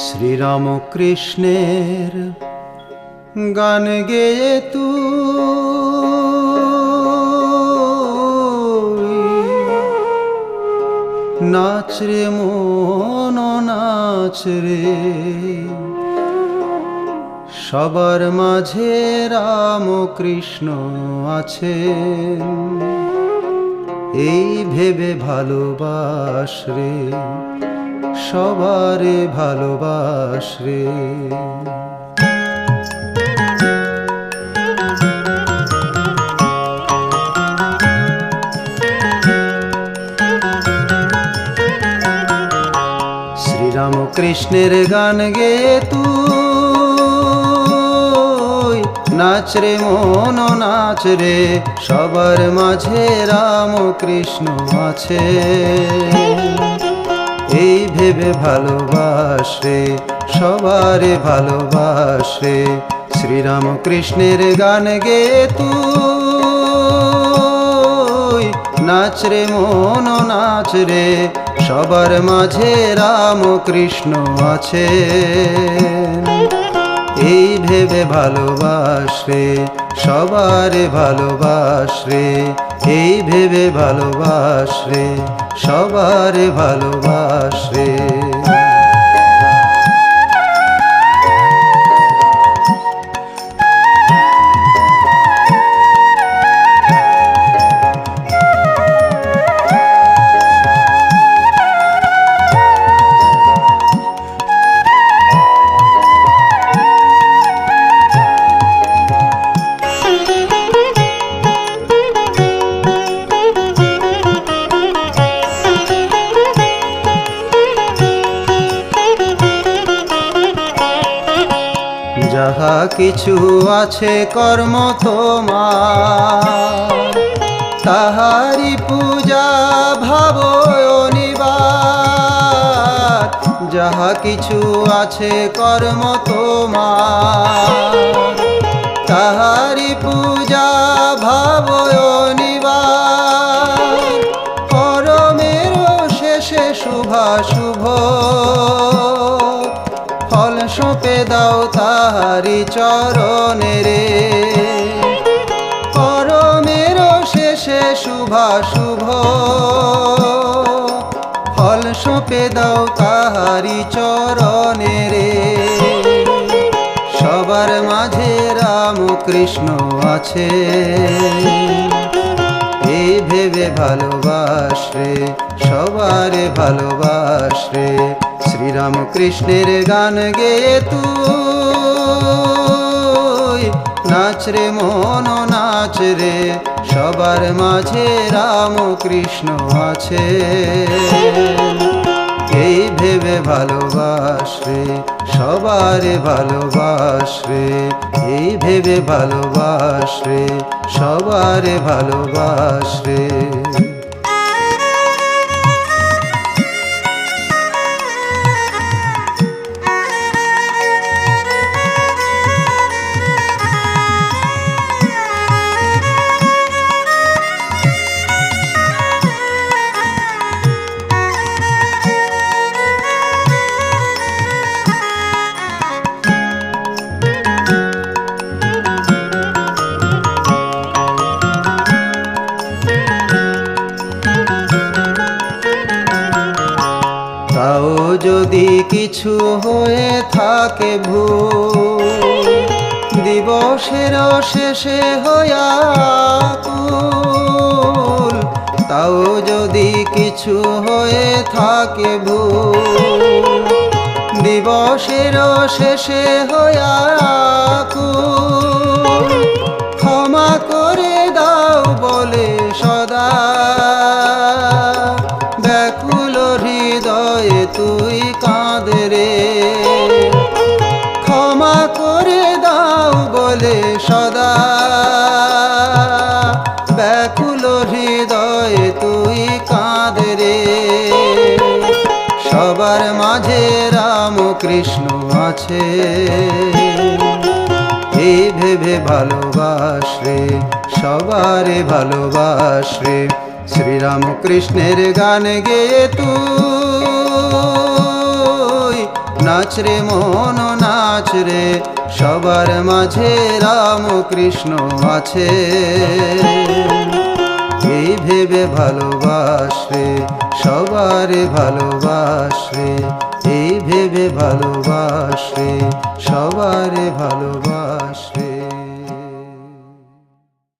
শ্রীরাম কৃষ্ণের গান গেয়ে তু নাচ রে মন নাচ রে সবার মাঝে রাম কৃষ্ণ আছেন। এই ভেবে ভালোবাস রে। সবারে ভালোবাস রে। শ্রীরাম কৃষ্ণের গান গে তুই, নাচ রে, মন নাচ রে, সবার মাঝে রাম কৃষ্ণ আছে। এই ভেবে ভালোবাসে, সবারে ভালোবাসে। রে শ্রীরাম কৃষ্ণের গান গে তুই, নাচ রে মন, নাচ রে, সবার মাঝে রাম কৃষ্ণ আছে। ভেবে ভালোবাসে সবারে ভালোবাস এই ভেবে ভালোবাসে সবারে ভালোবাস কিছু আছে কর্ম তাহারি পূজা ভাব যাহা কিছু আছে কর্ম তাহারি পূজা ভাব অনিবার। করমের শেষে শুভা সঁপে দাও তাহারি চরণে রে। শেষে শুভা শুভ ফল সঁপে দাও তাহারি চরণে রে। সবার মাঝে রাম কৃষ্ণ আছে। এই ভেবে ভালোবাস সবারে ভালোবাস। রে শ্রীরাম কৃষ্ণের গান গেয়ে তুই। নাচ রে, মন নাচ রে, সবার মাঝে রাম কৃষ্ণ আছে। এই ভেবে ভালোবাস রে সবারে ভালোবাস। রে এই ভেবে ভালোবাস রে সবারে ভালোবাস। কিছু হয়ে থাকে ভূ দিবসের শেষে হয়া তাও যদি কিছু হয়ে থাকে ভুল। দিবসের শেষে হয়া বলে সদা। ব্যাকুল হৃদয়ে তুই কাঁদে রে। সবার মাঝে রাম কৃষ্ণ আছে। এই ভেবে ভালোবাস রে, সবারে ভালোবাস রে। শ্রীরাম কৃষ্ণের গান গেয়ে তুই। নাচ রে, মন নাচ রে। সবার মাঝে রাম কৃষ্ণ আছে। এই ভেবে ভালোবাসে সবার ভালোবাসে এই ভেবে ভালোবাসে সবারে ভালোবাসরে